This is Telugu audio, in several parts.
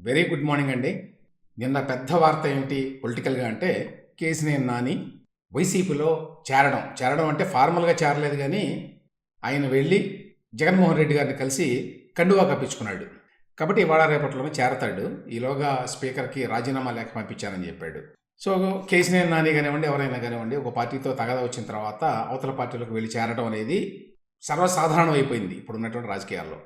వెరీ గుడ్ మార్నింగ్ అండి. నిన్న పెద్ద వార్త ఏంటి పొలిటికల్గా అంటే కేసినేని నాని వైసీపీలో చేరడం. చేరడం అంటే ఫార్మల్గా చేరలేదు కానీ ఆయన వెళ్ళి జగన్మోహన్ రెడ్డి గారిని కలిసి కండువా కప్పించుకున్నాడు. కాబట్టి ఇవాళ రేపట్లోనే చేరతాడు. ఈలోగా స్పీకర్కి రాజీనామా లేఖ పంపించానని చెప్పాడు. సో కేసినేని నాని కానివ్వండి ఎవరైనా కానివ్వండి ఒక పార్టీతో తగదా వచ్చిన తర్వాత అవతల పార్టీలోకి వెళ్ళి చేరడం అనేది సర్వసాధారణం అయిపోయింది ఇప్పుడు ఉన్నటువంటి రాజకీయాల్లో.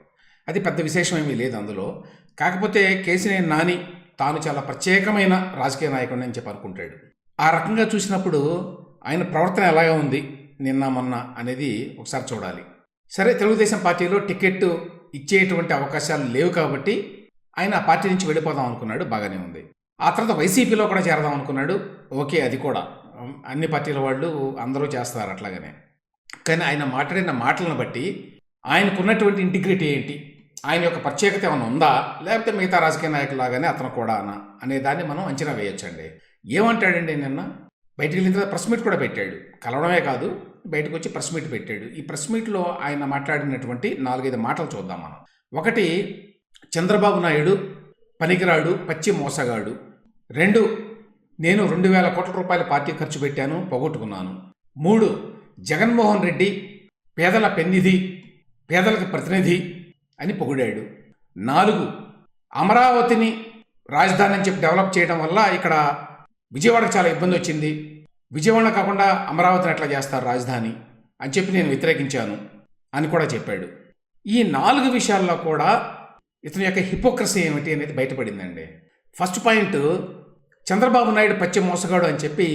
అది పెద్ద విశేషం ఏమీ లేదు అందులో. కాకపోతే కేసినేని నాని తాను చాలా ప్రత్యేకమైన రాజకీయ నాయకుడిని అని చెప్పి అనుకుంటాడు. ఆ రకంగా చూసినప్పుడు ఆయన ప్రవర్తన ఎలాగా ఉంది నిన్న మొన్న అనేది ఒకసారి చూడాలి. సరే తెలుగుదేశం పార్టీలో టికెట్ ఇచ్చేటువంటి అవకాశాలు లేవు కాబట్టి ఆయన ఆ పార్టీ నుంచి వెళ్ళిపోదాం అనుకున్నాడు బాగానే ఉంది. ఆ తర్వాత వైసీపీలో కూడా చేరదాం అనుకున్నాడు. ఓకే అది కూడా. అన్ని పార్టీల వాళ్ళు అందరూ చేస్తారు అట్లాగనే. కానీ ఆయన మాట్లాడిన మాటలను బట్టి ఆయనకున్నటువంటి ఇంటిగ్రిటీ ఏంటి? ఆయన యొక్క ప్రత్యేకత ఏమైనా ఉందా? లేకపోతే మిగతా రాజకీయ నాయకులాగానే అతను కూడా అనా అనే దాన్ని మనం అంచనా వేయొచ్చండి. ఏమంటాడండి నిన్న? బయటికి వెళ్ళిన తర్వాత ప్రెస్ మీట్ కూడా పెట్టాడు. కలవడమే కాదు బయటకు వచ్చి ప్రెస్ మీట్ పెట్టాడు. ఈ ప్రెస్ మీట్లో ఆయన మాట్లాడినటువంటి నాలుగైదు మాటలు చూద్దాం మనం. ఒకటి చంద్రబాబు నాయుడు పనికిరాడు పచ్చి మోసగాడు. రెండు నేను రెండు వేల కోట్ల రూపాయల పార్టీ ఖర్చు పెట్టాను పోగొట్టుకున్నాను. మూడు జగన్మోహన్ రెడ్డి పేదల పెన్నిధి పేదలకు ప్రతినిధి. అని పొగిడాడు. నాలుగు అమరావతిని రాజధాని అని చెప్పి డెవలప్ చేయడం వల్ల ఇక్కడ విజయవాడకు చాలా ఇబ్బంది వచ్చింది. విజయవాడ కాకుండా అమరావతిని ఎట్లా చేస్తారు రాజధాని అని చెప్పి నేను వ్యతిరేకించాను అని కూడా చెప్పాడు. ఈ నాలుగు విషయాల్లో కూడా ఇతని యొక్క హిపోక్రసీ ఏమిటి అనేది బయటపడిందండి. ఫస్ట్ పాయింట్ చంద్రబాబు నాయుడు పచ్చి మోసగాడు అని చెప్పి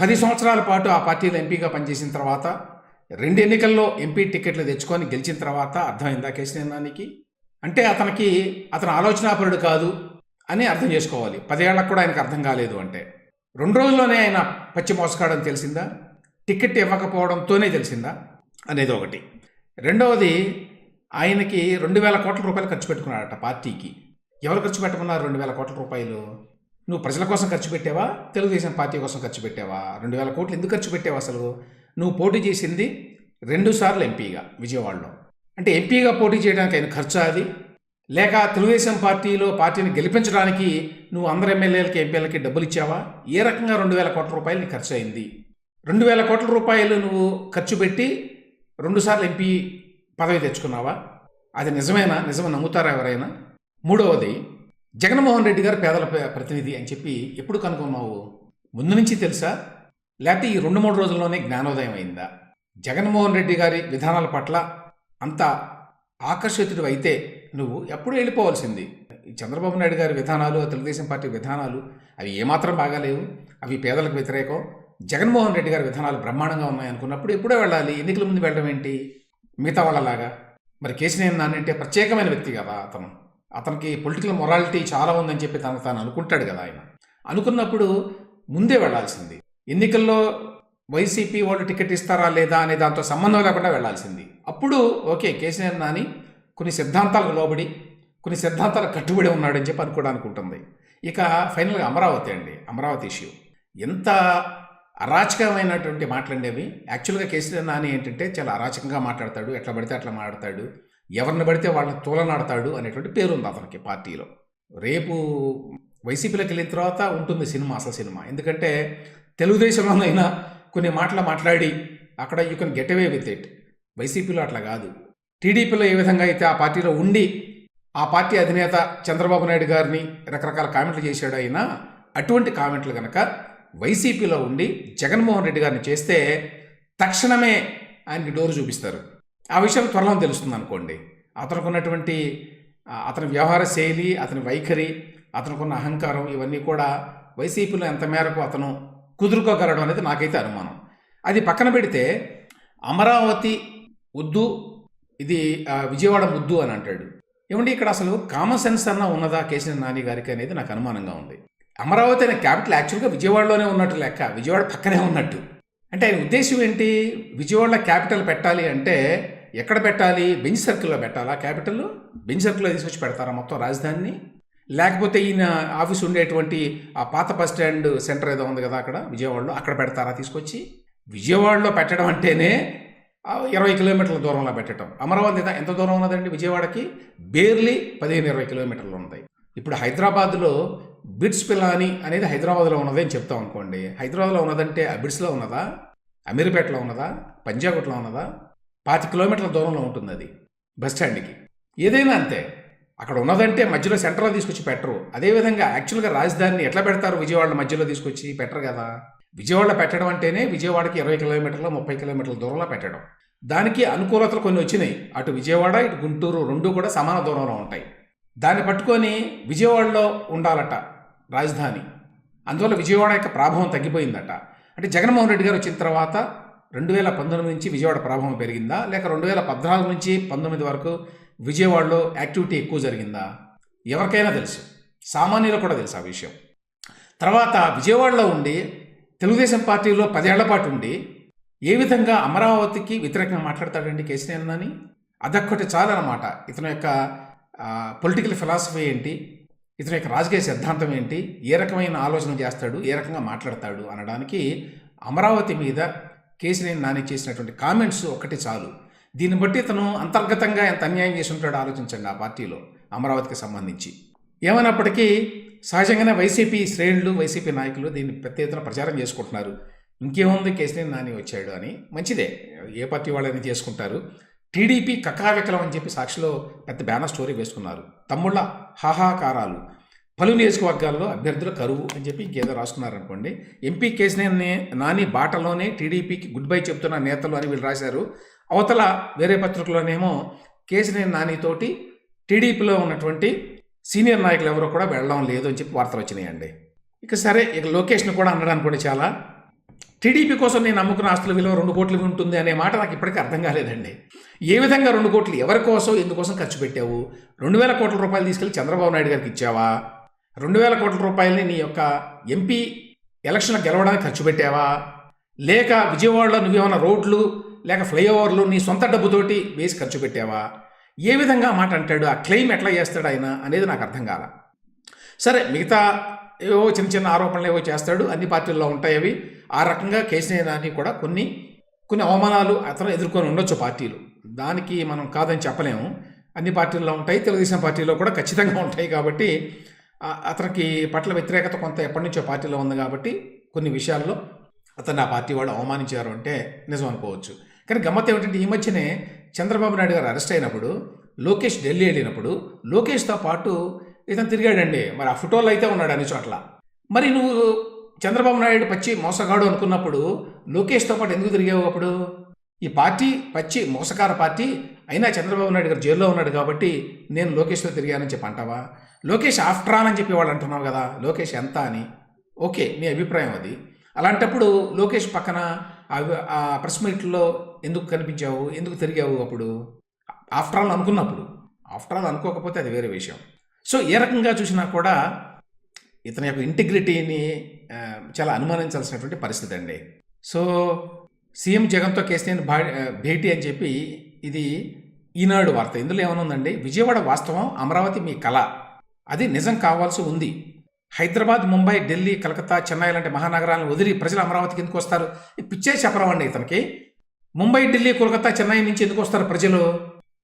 పది సంవత్సరాల పాటు ఆ పార్టీలో ఎంపీగా పనిచేసిన తర్వాత రెండు ఎన్నికల్లో ఎంపీ టికెట్లు తెచ్చుకొని గెలిచిన తర్వాత అర్థమైందా కేసీఆర్ అంటే అతనికి అతను ఆలోచనాపరుడు కాదు అని అర్థం చేసుకోవాలి. పదేళ్ళకు కూడా ఆయనకు అర్థం కాలేదు అంటే. రెండు రోజుల్లోనే ఆయన పచ్చి మోసకాడని తెలిసిందా? టికెట్ ఇవ్వకపోవడంతోనే తెలిసిందా? అనేది ఒకటి. రెండవది ఆయనకి రెండు వేల కోట్ల రూపాయలు ఖర్చు పెట్టుకున్నాడట పార్టీకి. ఎవరు ఖర్చు పెట్టమన్నారు రెండు వేల కోట్ల రూపాయలు? నువ్వు ప్రజల కోసం ఖర్చు పెట్టావా? తెలుగుదేశం పార్టీ కోసం ఖర్చు పెట్టావా? రెండు వేల కోట్లు ఎందుకు ఖర్చు పెట్టావు అసలు? నువ్వు పోటీ చేసింది రెండుసార్లు ఎంపీగా విజయవాడలో. అంటే ఎంపీగా పోటీ చేయడానికి ఆయన ఖర్చు అది? లేక తెలుగుదేశం పార్టీలో పార్టీని గెలిపించడానికి నువ్వు అందరు ఎమ్మెల్యేలకి ఎంపీలకి డబ్బులు ఇచ్చావా? ఏ రకంగా రెండు వేల కోట్ల రూపాయలు నీకు ఖర్చు అయింది? రెండు వేల కోట్ల రూపాయలు నువ్వు ఖర్చు పెట్టి రెండుసార్లు ఎంపీ పదవి తెచ్చుకున్నావా? అది నిజమేనా? నిజమే? నమ్ముతారా ఎవరైనా? మూడవది జగన్మోహన్ రెడ్డి గారు పేదల ప్రతినిధి అని చెప్పి ఎప్పుడు కనుక్కున్నావు ముందు నుంచి తెలుసా? లేకపోతే ఈ రెండు మూడు రోజుల్లోనే జ్ఞానోదయం అయిందా? జగన్మోహన్ రెడ్డి గారి విధానాల పట్ల అంత ఆకర్షితుడు అయితే నువ్వు ఎప్పుడు వెళ్ళిపోవాల్సింది. చంద్రబాబు నాయుడు గారి విధానాలు తెలుగుదేశం పార్టీ విధానాలు అవి ఏమాత్రం బాగాలేవు. అవి పేదలకు వ్యతిరేకం. జగన్మోహన్ రెడ్డి గారి విధానాలు బ్రహ్మాండంగా ఉన్నాయి అనుకున్నప్పుడు ఎప్పుడే వెళ్ళాలి. ఎన్నికల ముందు వెళ్ళడం ఏంటి? మిగతా వాళ్ళలాగా? మరి కేసీనేని నాని అంటే ప్రత్యేకమైన వ్యక్తి కదా అతను. అతనికి పొలిటికల్ మొరాలిటీ చాలా ఉందని చెప్పి తను తాను అనుకుంటాడు కదా ఆయన. అనుకున్నప్పుడు ముందే వెళ్ళాల్సింది. ఎన్నికల్లో వైసీపీ వాళ్ళు టికెట్ ఇస్తారా లేదా అనే దాంతో సంబంధం లేకుండా వెళ్ళాల్సింది అప్పుడు ఓకే కేసీఆర్ నాని కొన్ని సిద్ధాంతాలకు లోబడి కొన్ని సిద్ధాంతాలకు కట్టుబడి ఉన్నాడని చెప్పి అనుకోవడానికి ఉంటుంది. ఇక ఫైనల్గా అమరావతి అండి అమరావతి ఇష్యూ ఎంత అరాచకమైనటువంటి మాట్లాడేవి యాక్చువల్గా కేసీఆర్ నాని ఏంటంటే చాలా అరాచకంగా మాట్లాడతాడు ఎట్లా పడితే అట్లా మాట్లాడతాడు ఎవరిని పడితే వాళ్ళని తూలనాడతాడు అనేటువంటి పేరు ఉంది అతనికి పార్టీలో. రేపు వైసీపీలోకి వెళ్ళిన తర్వాత ఉంటుంది సినిమా అసలు సినిమా. ఎందుకంటే తెలుగుదేశంలోనైనా కొన్ని మాటలు మాట్లాడి అక్కడ you can get away with it వైసీపీలో అట్లా కాదు. టీడీపీలో ఏ విధంగా అయితే ఆ పార్టీలో ఉండి ఆ పార్టీ అధినేత చంద్రబాబు నాయుడు గారిని రకరకాల కామెంట్లు చేశాడు అయినా అటువంటి కామెంట్లు కనుక వైసీపీలో ఉండి జగన్మోహన్ రెడ్డి గారిని చేస్తే తక్షణమే ఆయనకి డోరు చూపిస్తారు. ఆ విషయం త్వరలో తెలుస్తుంది అనుకోండి. అతనికి ఉన్నటువంటి అతని వ్యవహార శైలి అతని వైఖరి అతనుకున్న అహంకారం ఇవన్నీ కూడా వైసీపీలో ఎంత మేరకు అతను కుదురుకోగలడం అనేది నాకైతే అనుమానం. అది పక్కన పెడితే అమరావతి ఉద్దు ఇది విజయవాడ ముద్దు అని అంటాడు. ఏమండి ఇక్కడ అసలు కామన్ సెన్స్ అన్న ఉన్నదా కేసీఆర్ నాని గారికి అనేది నాకు అనుమానంగా ఉంది. అమరావతి అనే క్యాపిటల్ యాక్చువల్గా విజయవాడలోనే ఉన్నట్టు లెక్క విజయవాడ పక్కనే ఉన్నట్టు. అంటే ఆయన ఉద్దేశం ఏంటి? విజయవాడలో క్యాపిటల్ పెట్టాలి అంటే ఎక్కడ పెట్టాలి? బెంచ్ సర్కిల్లో పెట్టాలా? క్యాపిటల్ బెంచ్ సర్కిల్లో తీసుకొచ్చి పెడతారా మొత్తం రాజధానిని? లేకపోతే ఈయన ఆఫీస్ ఉండేటువంటి ఆ పాత బస్ స్టాండ్ సెంటర్ ఏదో ఉంది కదా అక్కడ విజయవాడలో అక్కడ పెడతారా తీసుకొచ్చి? విజయవాడలో పెట్టడం అంటేనే ఇరవై కిలోమీటర్ల దూరంలో పెట్టడం. అమరావతి ఎంత- ఎంత దూరం ఉన్నదండి విజయవాడకి? బేర్లీ పదిహేను ఇరవై కిలోమీటర్లు ఉన్నాయి ఇప్పుడు హైదరాబాద్లో బిడ్స్ పిలాని అనేది హైదరాబాద్లో ఉన్నది అని చెప్తాం అనుకోండి. హైదరాబాద్లో ఉన్నదంటే ఆ బిడ్స్లో ఉన్నదా? అమీర్పేటలో ఉన్నదా? పంజాగుట్లో ఉన్నదా? పాతి కిలోమీటర్ల దూరంలో ఉంటుంది అది బస్ స్టాండ్కి. ఏదైనా అంతే. అక్కడ ఉన్నదంటే మధ్యలో సెంటర్లో తీసుకొచ్చి పెట్టరు. అదేవిధంగా యాక్చువల్గా రాజధానిని ఎట్లా పెడతారు విజయవాడ మధ్యలో తీసుకొచ్చి పెట్టరు కదా? విజయవాడ పెట్టడం అంటేనే విజయవాడకి ఇరవై కిలోమీటర్ల ముప్పై కిలోమీటర్ల దూరంలో పెట్టడం. దానికి అనుకూలతలు కొన్ని వచ్చినాయి. అటు విజయవాడ ఇటు గుంటూరు రెండు కూడా సమాన దూరంలో ఉంటాయి. దాన్ని పట్టుకొని విజయవాడలో ఉండాలట రాజధాని. అందువల్ల విజయవాడ యొక్క ప్రభావం తగ్గిపోయిందట. అంటే జగన్మోహన్ రెడ్డి గారు వచ్చిన తర్వాత రెండు వేల పంతొమ్మిది నుంచి విజయవాడ ప్రభావం పెరిగిందా? లేక రెండు వేల పద్నాలుగు నుంచి పంతొమ్మిది వరకు విజయవాడలో యాక్టివిటీ ఎక్కువ జరిగిందా? ఎవరికైనా తెలుసు. సామాన్యులకు కూడా తెలుసు ఆ విషయం. తర్వాత విజయవాడలో ఉండి తెలుగుదేశం పార్టీలో పదేళ్ళ పాటు ఉండి ఏ విధంగా అమరావతికి వ్యతిరేకంగా మాట్లాడతాడండి కేసీఆర్ అని అదొక్కటి చాలన్నమాట ఇతని యొక్క పొలిటికల్ ఫిలాసఫీ ఏంటి? ఇతని యొక్క రాజకీయ సిద్ధాంతం ఏంటి? ఏ రకమైన ఆలోచన చేస్తాడు? ఏ రకంగా మాట్లాడతాడు? అనడానికి అమరావతి మీద కేసీఆర్ నాని చేసినటువంటి కామెంట్స్ ఒక్కటి చాలు. దీన్ని బట్టి ఇతను అంతర్గతంగా ఎంత అన్యాయం చేసి ఉంటాడో ఆలోచించండి ఆ పార్టీలో అమరావతికి సంబంధించి. ఏమైనప్పటికీ సహజంగానే వైసీపీ శ్రేణులు వైసీపీ నాయకులు దీన్ని పెద్ద ఎత్తున ప్రచారం చేసుకుంటున్నారు. ఇంకేముంది కేసీఆర్ నాని వచ్చాడు అని? మంచిదే. ఏ పార్టీ వాళ్ళని చేసుకుంటారు. టీడీపీ కకావికలం అని చెప్పి సాక్షిలో పెద్ద బ్యానర్ స్టోరీ వేసుకున్నారు. తమ్ముళ్ళ హాహాకారాలు. పలు నియోజకవర్గాల్లో అభ్యర్థుల కరువు అని చెప్పి ఇంకేదో రాసుకున్నారనుకోండి. ఎంపీ కేసీఆర్ని నాని బాటలోనే టీడీపీకి గుడ్ బై చెప్తున్న నేతలు అని వీళ్ళు రాశారు. అవతల వేరే పత్రికలోనేమో కేసీఆర్ నానితోటి టీడీపీలో ఉన్నటువంటి సీనియర్ నాయకులు ఎవరో కూడా వెళ్ళడం లేదు అని చెప్పి వార్తలు వచ్చినాయండి. ఇక సరే ఇక లొకేషన్ కూడా అనడానికి కూడా చాలా. టీడీపీ కోసం నేను నమ్ముకున్న ఆస్తుల విలువ రెండు కోట్లు ఉంటుంది అనే మాట నాకు ఇప్పటికీ అర్థం కాలేదండి. ఏ విధంగా రెండు కోట్లు ఎవరి కోసం ఎందుకోసం ఖర్చు పెట్టావు? రెండు వేల కోట్ల రూపాయలు తీసుకెళ్ళి చంద్రబాబు నాయుడు గారికి ఇచ్చావా? రెండు వేల కోట్ల రూపాయలని నీ యొక్క ఎంపీ ఎలక్షన్ గెలవడానికి ఖర్చు పెట్టావా? లేక విజయవాడలో నువ్వేమైనా రోడ్లు లేక ఫ్లైఓవర్లు నీ సొంత డబ్బుతోటి వేసి ఖర్చు పెట్టావా? ఏ విధంగా మాట అంటాడు? ఆ క్లెయిమ్ ఎట్లా చేస్తాడు ఆయన అనేది నాకు అర్థం కాల. సరే మిగతా ఏవో చిన్న చిన్న ఆరోపణలు ఏవో చేస్తాడు. అన్ని పార్టీల్లో ఉంటాయి అవి. ఆ రకంగా కేసీఆర్ నాని కూడా కొన్ని కొన్ని అవమానాలు అతను ఎదుర్కొని ఉండొచ్చు పార్టీలు. దానికి మనం కాదని చెప్పలేము. అన్ని పార్టీల్లో ఉంటాయి. తెలుగుదేశం పార్టీలో కూడా ఖచ్చితంగా ఉంటాయి కాబట్టి అతనికి పట్ల వ్యతిరేకత కొంత ఎప్పటి నుంచో పార్టీలో ఉంది కాబట్టి కొన్ని విషయాల్లో అతను ఆ పార్టీ వాళ్ళు అవమానించారు అంటే నిజం అనుకోవచ్చు. కానీ గమ్మత్ ఏమిటంటే ఈ మధ్యనే చంద్రబాబు నాయుడు గారు అరెస్ట్ అయినప్పుడు లోకేష్ ఢిల్లీ వెళ్ళినప్పుడు లోకేష్తో పాటు ఇతను తిరిగాడండి. మరి ఆ ఫోటోలో అయితే ఉన్నాడు అన్ని చోట్ల. మరి నువ్వు చంద్రబాబు నాయుడు పచ్చి మోసగాడు అనుకున్నప్పుడు లోకేష్తో పాటు ఎందుకు తిరిగావు అప్పుడు? ఈ పార్టీ పచ్చి మోసకార పార్టీ అయినా చంద్రబాబు నాయుడు గారు జైల్లో ఉన్నాడు కాబట్టి నేను లోకేష్తో తిరిగానని చెప్పి అంటావా? లోకేష్ ఆఫ్టర్ అని చెప్పి వాళ్ళు అంటున్నావు కదా లోకేష్ ఎంత అని. ఓకే నీ అభిప్రాయం అది. అలాంటప్పుడు లోకేష్ పక్కన ఆ- ఆ ప్రెస్ మీట్లో ఎందుకు కనిపించావు? ఎందుకు తిరిగావు అప్పుడు? ఆఫ్టర్ ఆల్ అనుకున్నప్పుడు. ఆఫ్టర్ ఆల్ అనుకోకపోతే అది వేరే విషయం. సో ఏ రకంగా చూసినా కూడా ఇతని యొక్క ఇంటిగ్రిటీని చాలా అనుమానించాల్సినటువంటి పరిస్థితి అండి. సో సీఎం జగన్తో కేసీఆర్ భా భేటీ అని చెప్పి ఇది ఈనాడు వార్త. ఇందులో ఏమనుందండి విజయవాడ వాస్తవం అమరావతి మీ కళ. అది నిజం కావాల్సి ఉంది. హైదరాబాద్ ముంబై ఢిల్లీ కలకత్తా చెన్నై లాంటి మహానగరాలను వదిలి ప్రజలు అమరావతికి ఎందుకు వస్తారు. పిచ్చే చెప్పరమండి ఇతనికి. ముంబై ఢిల్లీ కోల్కతా చెన్నై నుంచి ఎందుకు వస్తారు ప్రజలు?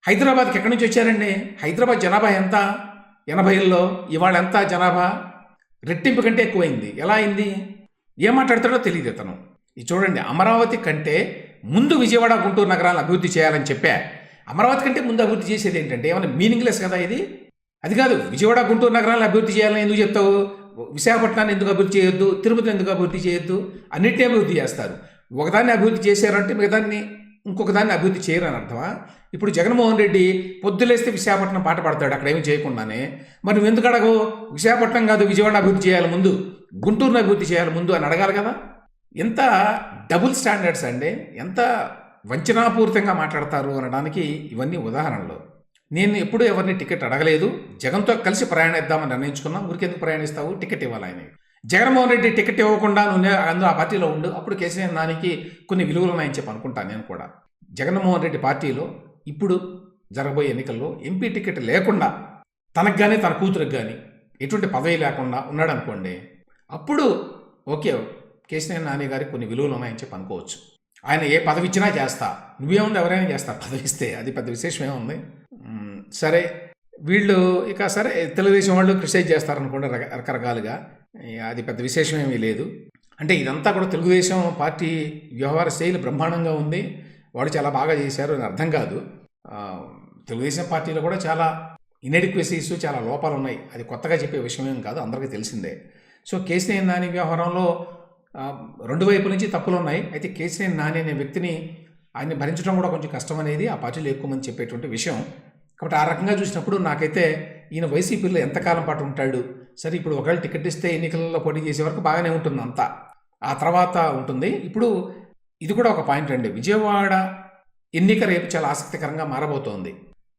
హైదరాబాద్కి ఎక్కడి నుంచి వచ్చారండి? హైదరాబాద్ జనాభా ఎంత? ఎనభైల్లో ఇవాళ ఎంత జనాభా? రెట్టింపు కంటే ఎక్కువైంది. ఎలా అయింది? ఏం మాట్లాడతాడో తెలియదు ఇతను. ఇది చూడండి అమరావతి కంటే ముందు విజయవాడ గుంటూరు నగరాలను అభివృద్ధి చేయాలని చెప్పా. అమరావతి కంటే ముందు అభివృద్ధి చేసేది ఏంటంటే ఏమైనా మీనింగ్లెస్ కదా ఇది? అది కాదు విజయవాడ గుంటూరు నగరాలను అభివృద్ధి చేయాలని ఎందుకు చెప్తావు? విశాఖపట్నాన్ని ఎందుకు అభివృద్ధి చేయొద్దు? తిరుపతిని ఎందుకు అభివృద్ధి చేయొద్దు? అన్నిటినీ అభివృద్ధి చేస్తారు. ఒకదాన్ని అభివృద్ధి చేశారంటే మిగతాన్ని ఇంకొక దాన్ని అభివృద్ధి చేయరని అర్థమా? ఇప్పుడు జగన్మోహన్ రెడ్డి పొద్దులేస్తే విశాఖపట్నం పాట పాడతాడు అక్కడ ఏమి చేయకుండానే. మరి నువ్వు ఎందుకు అడగవు? విశాఖపట్నం కాదు విజయవాడ అభివృద్ధి చేయాలి ముందు. గుంటూరుని అభివృద్ధి చేయాలి ముందు అని అడగాలి కదా? ఎంత డబుల్ స్టాండర్డ్స్ అండి? ఎంత వంచనాపూరితంగా మాట్లాడతారు అనడానికి ఇవన్నీ ఉదాహరణలు. నేను ఎప్పుడూ ఎవరిని టికెట్ అడగలేదు. జగన్తో కలిసి ప్రయాణిద్దామని నిర్ణయించుకున్నాం. ఊరికెందుకు ప్రయాణిస్తావు? టికెట్ ఇవ్వాలి ఆయన జగన్మోహన్ రెడ్డి టికెట్ ఇవ్వకుండా నువ్వు అందులో ఆ పార్టీలో ఉండు. అప్పుడు కేసీఆర్ నానికి కొన్ని విలువలు ఉన్నాయని చెప్పి అనుకుంటాను నేను కూడా. జగన్మోహన్ రెడ్డి పార్టీలో ఇప్పుడు జరగబోయే ఎన్నికల్లో ఎంపీ టికెట్ లేకుండా తనకు కానీ తన కూతురికి కానీ ఎటువంటి పదవి లేకుండా ఉన్నాడు అనుకోండి అప్పుడు ఓకే కేసీఆర్ నాని గారికి కొన్ని విలువలు ఉన్నాయని చెప్పి అనుకోవచ్చు. ఆయన ఏ పదవి ఇచ్చినా చేస్తా. నువ్వేముంది ఎవరైనా చేస్తా? పదవి ఇస్తే. అది పెద్ద విశేషం ఏముంది సరే వీళ్ళు ఇక సరే తెలుగుదేశం వాళ్ళు క్రిటిసైజ్ చేస్తారనుకోండి రక రకరకాలుగా. అది పెద్ద విశేషం ఏమీ లేదు. అంటే ఇదంతా కూడా తెలుగుదేశం పార్టీ వ్యవహార శైలి బ్రహ్మాండంగా ఉంది. వాడు చాలా బాగా చేశారు అని అర్థం కాదు. తెలుగుదేశం పార్టీలో కూడా చాలా ఇన్ఎడిక్వసీస్ చాలా లోపాలు ఉన్నాయి అది కొత్తగా చెప్పే విషయం ఏం కాదు అందరికీ తెలిసిందే. సో కేసీఎన్ నాని వ్యవహారంలో రెండు వైపుల నుంచి తప్పులు ఉన్నాయి అయితే కేసీఎన్ నాని అనే వ్యక్తిని ఆయన్ని భరించడం కూడా కొంచెం కష్టం అనేది ఆ పార్టీలో ఎక్కువ మంది చెప్పేటువంటి విషయం. కాబట్టి ఆ రకంగా చూసినప్పుడు నాకైతే ఈయన వైసీపీలో ఎంతకాలం పాటు ఉంటాడు? సరే ఇప్పుడు ఒకవేళ టికెట్ ఇస్తే ఎన్నికలలో పోటీ చేసే వరకు బాగానే ఉంటుంది అంతా. ఆ తర్వాత ఉంటుంది. ఇప్పుడు ఇది కూడా ఒక పాయింట్ అండి. విజయవాడ ఎన్నిక రేపు చాలా ఆసక్తికరంగా మారబోతోంది.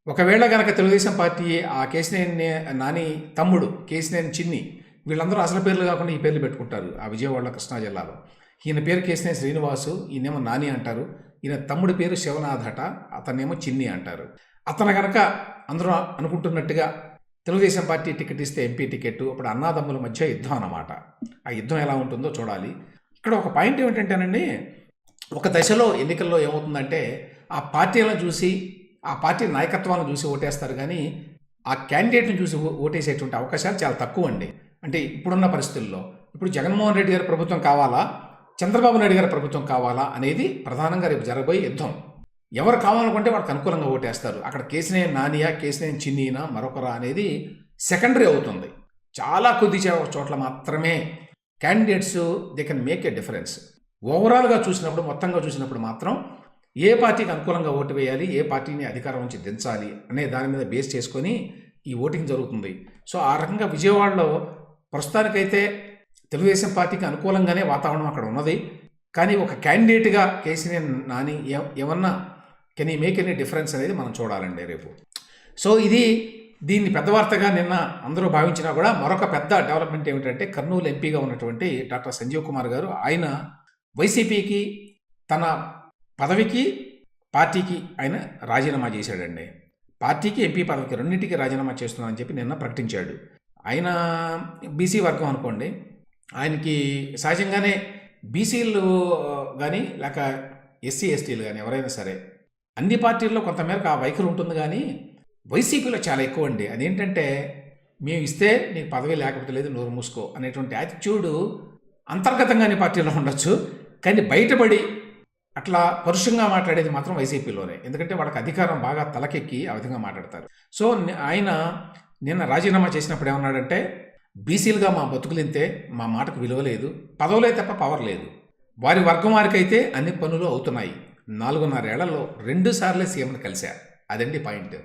ఒకవేళ గనక తెలుగుదేశం పార్టీ ఆ కేసినేని నాని తమ్ముడు కేసినేని చిన్ని వీళ్ళందరూ అసలు పేర్లు కాకుండా ఈ పేర్లు పెట్టుకుంటారు ఆ విజయవాడ కృష్ణా జిల్లాలో. ఈయన పేరు కేసినేని శ్రీనివాసు ఈయనేమో నాని అంటారు. ఈయన తమ్ముడి పేరు శివనాథట అతనేమో చిన్ని అంటారు. అతను కనుక అందరూ అనుకుంటున్నట్టుగా తెలుగుదేశం పార్టీ టికెట్ ఇస్తే ఎంపీ టికెట్ అప్పుడు అన్నాదమ్ముల మధ్య యుద్ధం అన్నమాట. ఆ యుద్ధం ఎలా ఉంటుందో చూడాలి. ఇక్కడ ఒక పాయింట్ ఏమిటంటేనండి ఒక దశలో ఎన్నికల్లో ఏమవుతుందంటే ఆ పార్టీలను చూసి ఆ పార్టీ నాయకత్వాలను చూసి ఓటేస్తారు కానీ ఆ క్యాండిడేట్ని చూసి ఓ- ఓటేసేటువంటి అవకాశాలు చాలా తక్కువ అండి అంటే ఇప్పుడున్న పరిస్థితుల్లో. ఇప్పుడు జగన్మోహన్ రెడ్డి గారి ప్రభుత్వం కావాలా? చంద్రబాబు నాయుడు గారి ప్రభుత్వం కావాలా? అనేది ప్రధానంగా రేపు జరగబోయే యుద్ధం. ఎవరు కావాలనుకుంటే వాళ్ళకి అనుకూలంగా ఓటేస్తారు. అక్కడ కేసినేని నానియా కేసినేని చిన్నీనా మరొకరా అనేది సెకండరీ అవుతుంది. చాలా కొద్ది చోట్ల మాత్రమే candidates they can make a difference ఓవరాల్గా చూసినప్పుడు మొత్తంగా చూసినప్పుడు మాత్రం ఏ పార్టీకి అనుకూలంగా ఓటు వేయాలి ఏ పార్టీని అధికారం నుంచి దించాలి అనే దాని మీద బేస్ చేసుకొని ఈ ఓటింగ్ జరుగుతుంది. సో ఆ రకంగా విజయవాడలో ప్రస్తుతానికైతే తెలుగుదేశం పార్టీకి అనుకూలంగానే వాతావరణం అక్కడ ఉన్నది. కానీ ఒక క్యాండిడేట్గా కేసీఆర్ నాని ఏమన్నా కెన్ ఈ మేక్ ఎనీ డిఫరెన్స్ అనేది మనం చూడాలండి రేపు. సో ఇది దీన్ని పెద్ద వార్తగా నిన్న అందరూ భావించినా కూడా మరొక పెద్ద డెవలప్మెంట్ ఏమిటంటే కర్నూలు ఎంపీగా ఉన్నటువంటి డాక్టర్ సంజీవ్ కుమార్ గారు ఆయన వైసీపీకి తన పదవికి పార్టీకి ఆయన రాజీనామా చేశాడండి. పార్టీకి ఎంపీ పదవికి రెండింటికి రాజీనామా చేస్తున్నానని చెప్పి నిన్న ప్రకటించాడు. ఆయన బీసీ వర్గం అనుకోండి ఆయనకి సహజంగానే బీసీలు కానీ లేక ఎస్సీ ఎస్టీలు కానీ ఎవరైనా సరే అన్ని పార్టీల్లో కొంతమేరకు ఆ వైఖరి ఉంటుంది కానీ వైసీపీలో చాలా ఎక్కువ అండి అదేంటంటే మేము ఇస్తే నీకు పదవి లేకపోతే లేదు నోరు మూసుకో అనేటువంటి యాటిట్యూడ్ అంతర్గతంగా అన్ని పార్టీలో ఉండొచ్చు. కానీ బయటపడి అట్లా పరుషంగా మాట్లాడేది మాత్రం వైసీపీలోనే. ఎందుకంటే వాళ్ళకి అధికారం బాగా తలకెక్కి ఆ విధంగా మాట్లాడతారు. సో ఆయన నిన్న రాజీనామా చేసినప్పుడు ఏమన్నాడంటే బీసీలుగా మా బతుకులింతే మా మాటకు విలువ లేదు పదవులే తప్ప పవర్ లేదు. వారి వర్గం వారికైతే అన్ని పనులు అవుతున్నాయి. నాలుగున్నరేళ్ళలో రెండు సార్లే సీఎంను కలిశారు. అదండి పాయింట్.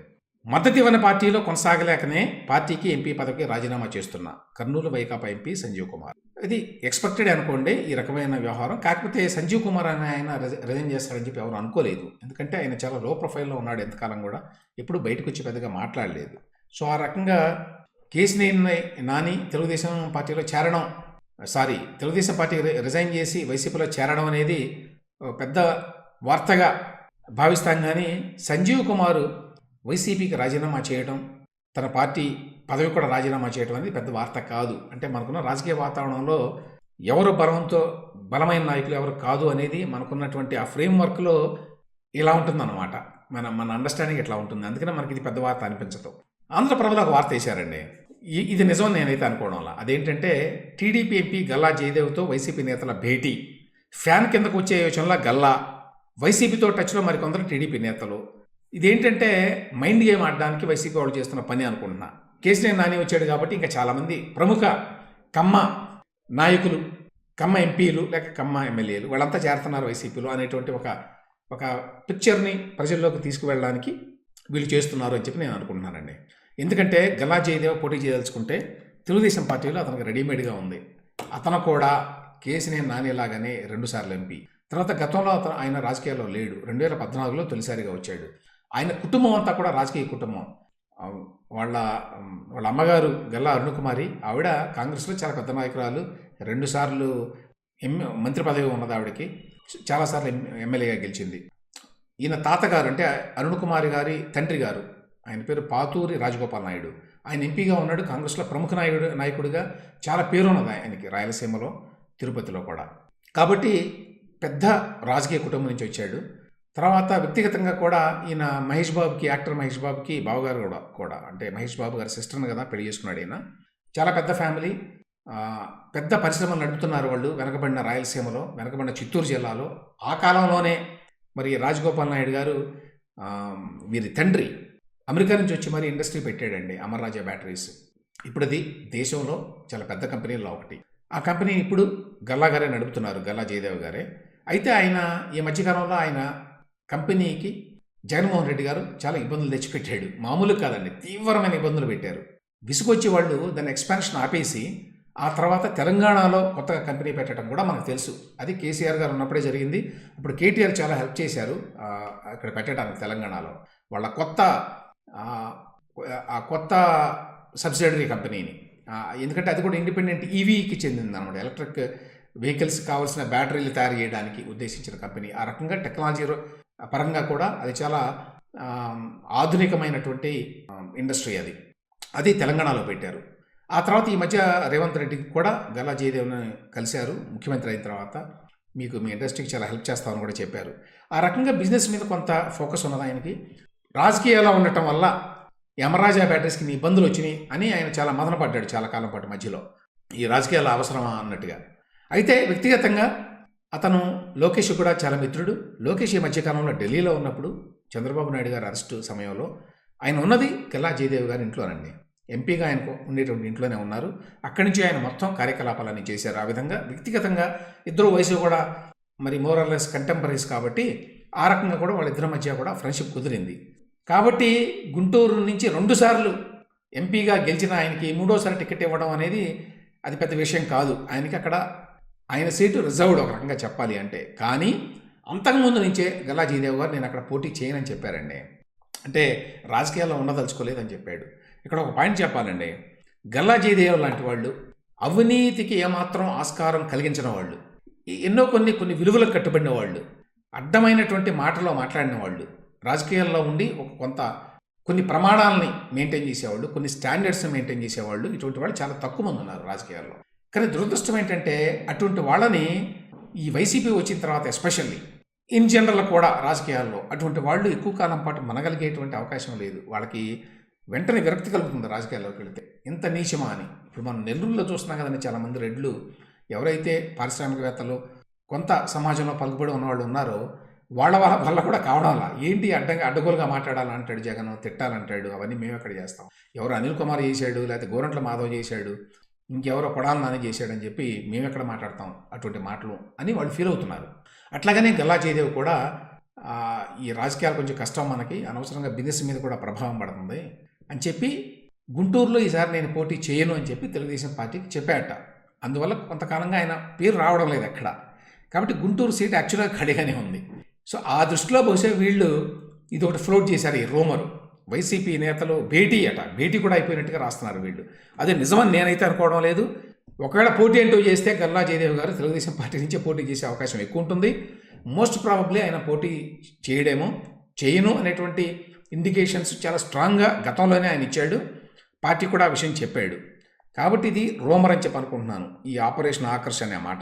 మద్దతు ఇవ్వని పార్టీలో కొనసాగలేకనే పార్టీకి ఎంపీ పదవికి రాజీనామా చేస్తున్న కర్నూలు వైకాపా ఎంపీ సంజీవ్ కుమార్. ఇది ఎక్స్పెక్టెడ్ అనుకోండి ఈ రకమైన వ్యవహారం. కాకపోతే సంజీవ్ కుమార్ అని ఆయన రిజైన్ చేస్తాడని చెప్పి ఎవరు అనుకోలేదు. ఎందుకంటే ఆయన చాలా లో ప్రొఫైల్లో ఉన్నాడు ఎంతకాలం కూడా. ఎప్పుడు బయటకు వచ్చి పెద్దగా మాట్లాడలేదు. సో ఆ రకంగా కేసినేని నాని తెలుగుదేశం పార్టీలో చేరడం సారీ తెలుగుదేశం పార్టీ రిజైన్ చేసి వైసీపీలో చేరడం అనేది పెద్ద వార్తగా భావిస్తాం కానీ సంజీవ్ కుమార్ వైసీపీకి రాజీనామా చేయడం తన పార్టీ పదవి కూడా రాజీనామా చేయడం అనేది పెద్ద వార్త కాదు. అంటే మనకున్న రాజకీయ వాతావరణంలో ఎవరు బలంతో బలమైన నాయకులు ఎవరు కాదు అనేది మనకున్నటువంటి ఆ ఫ్రేమ్ వర్క్లో ఇలా ఉంటుందన్నమాట. మన మన అండర్స్టాండింగ్ ఇట్లా ఉంటుంది? అందుకనే మనకి ఇది పెద్ద వార్త అనిపించదు. ఆంధ్రప్రభలో ఒక వార్త వేశారండి. ఈ- ఇది నిజం నేనైతే అనుకోవడంలా అదేంటంటే టీడీపీ ఎంపీ గల్లా జయదేవ్తో వైసీపీ నేతల భేటీ. ఫ్యాన్ కిందకు వచ్చే యోచనలో గల్లా. వైసీపీతో టచ్లో మరికొందరు టీడీపీ నేతలు. ఇదేంటంటే మైండ్ గేమ్ ఆడడానికి వైసీపీ వాళ్ళు చేస్తున్న పని అనుకుంటున్నా. కేసీఆర్ నాని వచ్చాడు కాబట్టి ఇంకా చాలామంది ప్రముఖ కమ్మ నాయకులు కమ్మ ఎంపీలు లేక కమ్మ ఎమ్మెల్యేలు వాళ్ళంతా చేరుతున్నారు వైసీపీలో అనేటువంటి ఒక ఒక పిక్చర్ని ప్రజల్లోకి తీసుకువెళ్ళడానికి వీళ్ళు చేస్తున్నారు అని చెప్పి నేను అనుకుంటున్నానండి. ఎందుకంటే గల్లా జయదేవ్ పోటీ చేయదలుచుకుంటే తెలుగుదేశం పార్టీలో అతనికి రెడీమేడ్గా ఉంది. అతను కూడా కేసీనేని నానిలాగానే రెండుసార్లు ఎంపీ. తర్వాత గతంలో అతను ఆయన రాజకీయాల్లో లేడు. రెండు వేల పద్నాలుగులో తొలిసారిగా వచ్చాడు. ఆయన కుటుంబం అంతా కూడా రాజకీయ కుటుంబం. వాళ్ళ వాళ్ళ అమ్మగారు గల్లా అరుణకుమారి ఆవిడ కాంగ్రెస్లో చాలా పెద్ద నాయకురాలు రెండుసార్లు ఎమ్ మంత్రి పదవి ఉన్నది ఆవిడకి. చాలాసార్లు ఎమ్మెల్యేగా గెలిచింది. ఈయన తాతగారు అంటే అరుణ్ కుమార్ గారి తండ్రి గారు. ఆయన పేరు పాతూరి రాజగోపాల్ నాయుడు. ఆయన ఎంపీగా ఉన్నాడు. కాంగ్రెస్లో ప్రముఖ నాయకుడు నాయకుడిగా చాలా పేరు ఉన్నది ఆయనకి రాయలసీమలో తిరుపతిలో కూడా. కాబట్టి పెద్ద రాజకీయ కుటుంబం నుంచి వచ్చాడు. తర్వాత వ్యక్తిగతంగా కూడా ఈయన మహేష్ బాబుకి యాక్టర్ మహేష్ బాబుకి బావగారు కూడా కూడా అంటే మహేష్ బాబు గారి సిస్టర్ని కదా పెళ్ళి చేసుకున్నాడు ఈయన. చాలా పెద్ద ఫ్యామిలీ. పెద్ద పరిశ్రమలు నడుపుతున్నారు వాళ్ళు వెనకబడిన రాయలసీమలో వెనకబడిన చిత్తూరు జిల్లాలో. ఆ కాలంలోనే మరి రాజగోపాల్ నాయుడు గారు వీరి తండ్రి అమెరికా నుంచి వచ్చి మరి ఇండస్ట్రీ పెట్టాడండి అమర్రాజా బ్యాటరీస్. ఇప్పుడు అది దేశంలో చాలా పెద్ద కంపెనీల్లో ఒకటి. ఆ కంపెనీ ఇప్పుడు గల్లా గారే నడుపుతున్నారు గల్లా జయదేవ్ గారే. అయితే ఆయన ఈ మధ్యకాలంలో ఆయన కంపెనీకి జగన్మోహన్ రెడ్డి గారు చాలా ఇబ్బందులు తెచ్చిపెట్టాడు. మామూలు కాదండి తీవ్రమైన ఇబ్బందులు పెట్టారు. విసుగొచ్చి వాళ్ళు దాన్ని ఎక్స్పాన్షన్ ఆపేసి ఆ తర్వాత తెలంగాణలో కొత్తగా కంపెనీ పెట్టడం కూడా మనకు తెలుసు. అది కేసీఆర్ గారు ఉన్నప్పుడే జరిగింది. ఇప్పుడు కేటీఆర్ చాలా హెల్ప్ చేశారు అక్కడ పెట్టడానికి తెలంగాణలో. వాళ్ళ కొత్త ఆ, కొత్త సబ్సిడరీ కంపెనీని. ఎందుకంటే అది కూడా ఇండిపెండెంట్ ఈవీకి చెందింది అనమాట ఎలక్ట్రిక్ వెహికల్స్ కావాల్సిన బ్యాటరీలు తయారు చేయడానికి ఉద్దేశించిన కంపెనీ. ఆ రకంగా టెక్నాలజీ పరంగా కూడా అది చాలా ఆధునికమైనటువంటి ఇండస్ట్రీ అది. అది తెలంగాణలో పెట్టారు. ఆ తర్వాత ఈ మధ్య రేవంత్ రెడ్డికి కూడా గల్లా జయదేవ్ని కలిశారు ముఖ్యమంత్రి అయిన తర్వాత. మీకు మీ ఇండస్ట్రీకి చాలా హెల్ప్ చేస్తామని కూడా చెప్పారు. ఆ రకంగా బిజినెస్ మీద కొంత ఫోకస్ ఉన్నది ఆయనకి? రాజకీయాల్లో ఉండటం వల్ల యమరాజా బ్యాటరీస్కి ఇబ్బందులు వచ్చినాయి అని ఆయన చాలా మదనపడ్డాడు చాలా కాలం పాటు మధ్యలో. ఈ రాజకీయాల అవసరమా అన్నట్టుగా. అయితే వ్యక్తిగతంగా అతను లోకేష్ కూడా చాలా మిత్రుడు. లోకేష్ ఈ మధ్యకాలంలో ఢిల్లీలో ఉన్నప్పుడు చంద్రబాబు నాయుడు గారి అరెస్టు సమయంలో ఆయన ఉన్నది కెల్లా జయదేవ్ గారి ఇంట్లోనండి. ఎంపీగా ఆయన ఉండేటువంటి ఇంట్లోనే ఉన్నారు. అక్కడి నుంచి ఆయన మొత్తం కార్యకలాపాలన్నీ చేశారు. ఆ విధంగా వ్యక్తిగతంగా ఇద్దరు వయసు కూడా మరి మోరల్లెస్ కంటెంపరీస్ కాబట్టి ఆ రకంగా కూడా వాళ్ళిద్దరి మధ్య కూడా ఫ్రెండ్షిప్ కుదిరింది. కాబట్టి గుంటూరు నుంచి రెండుసార్లు ఎంపీగా గెలిచిన ఆయనకి మూడోసారి టికెట్ ఇవ్వడం అనేది అది పెద్ద విషయం కాదు. ఆయనకి అక్కడ ఆయన సీటు రిజర్వ్డ్ ఒక రకంగా చెప్పాలి అంటే. కానీ అంతకుముందు నుంచే గల్లా జయదేవ్ గారు నేను అక్కడ పోటీ చేయనని చెప్పారండి. అంటే రాజకీయాల్లో ఉండదలుచుకోలేదని చెప్పాడు. ఇక్కడ ఒక పాయింట్ చెప్పాలండి. గల్లా జయదేవ్ లాంటి వాళ్ళు అవినీతికి ఏమాత్రం ఆస్కారం కలిగించిన వాళ్ళు ఎన్నో కొన్ని కొన్ని విలువలకు కట్టుబడిన వాళ్ళు అడ్డమైనటువంటి మాటలో మాట్లాడిన వాళ్ళు రాజకీయాల్లో ఉండి ఒక కొంత కొన్ని ప్రమాణాలని మెయింటైన్ చేసేవాళ్ళు కొన్ని స్టాండర్డ్స్ని మెయింటైన్ చేసేవాళ్ళు ఇటువంటి వాళ్ళు చాలా తక్కువ మంది ఉన్నారు రాజకీయాల్లో. కానీ దురదృష్టం ఏంటంటే అటువంటి వాళ్ళని ఈ వైసీపీ వచ్చిన తర్వాత ఎస్పెషల్లీ ఇన్ జనరల్ కూడా రాజకీయాల్లో అటువంటి వాళ్ళు ఎక్కువ కాలం పాటు మనగలిగేటువంటి అవకాశం లేదు. వాళ్ళకి వెంటనే విరక్తి కలుగుతుంది రాజకీయాల్లోకి వెళితే. ఇంత నీచమా అని. ఇప్పుడు మనం నెల్లూరులో చూస్తున్నాం కదండి చాలామంది రెడ్లు. ఎవరైతే పారిశ్రామికవేత్తలు కొంత సమాజంలో పలుకుబడి ఉన్నవాళ్ళు ఉన్నారో వాళ్ళ వాళ్ళ వల్ల కూడా కావడంలా ఏంటి అడ్డంగా అడ్డగోలుగా మాట్లాడాలంటాడు జగన్ తిట్టాలంటాడు అవన్నీ మేము ఎక్కడ చేస్తాం. ఎవరు అనిల్ కుమార్ చేశాడు లేకపోతే గోరంట్ల మాధవ్ చేశాడు ఇంకెవరో కొడాలని చేశాడని చెప్పి మేము ఎక్కడ మాట్లాడతాం అటువంటి మాటలు అని వాళ్ళు ఫీల్ అవుతున్నారు. అట్లాగనే గల్లా జయదేవ్ కూడా ఈ రాజకీయాలు కొంచెం కష్టం మనకి అనవసరంగా బిజినెస్ మీద కూడా ప్రభావం పడుతుంది అని చెప్పి గుంటూరులో ఈసారి నేను పోటీ చేయను అని చెప్పి తెలుగుదేశం పార్టీకి చెప్పాట. అందువల్ల కొంతకాలంగా ఆయన పేరు రావడం లేదు అక్కడ కాబట్టి గుంటూరు సీట్ యాక్చువల్గా ఖాళీగానే ఉంది. సో ఆ దృష్టిలో బహుశా వీళ్ళు ఇది ఒకటి ఫ్లోట్ చేశారు ఈ రూమరు వైసీపీ నేతలు భేటీ అట. భేటీ కూడా అయిపోయినట్టుగా రాస్తున్నారు వీళ్ళు. అదే నిజమని నేనైతే అనుకోవడం లేదు. ఒకవేళ పోటీ అంటూ చేస్తే గల్లా జయదేవ్ గారు తెలుగుదేశం పార్టీ నుంచే పోటీ చేసే అవకాశం ఎక్కువ ఉంటుంది. మోస్ట్ ప్రాబబ్లీ ఆయన పోటీ చేయడేమో చేయను అనేటువంటి ఇండికేషన్స్ చాలా స్ట్రాంగ్గా గతంలోనే ఆయన ఇచ్చాడు. పార్టీ కూడా ఆ విషయం చెప్పాడు. కాబట్టి ఇది రోమర్ అని చెప్పి అనుకుంటున్నాను. ఈ ఆపరేషన్ ఆకర్షణ అనే మాట.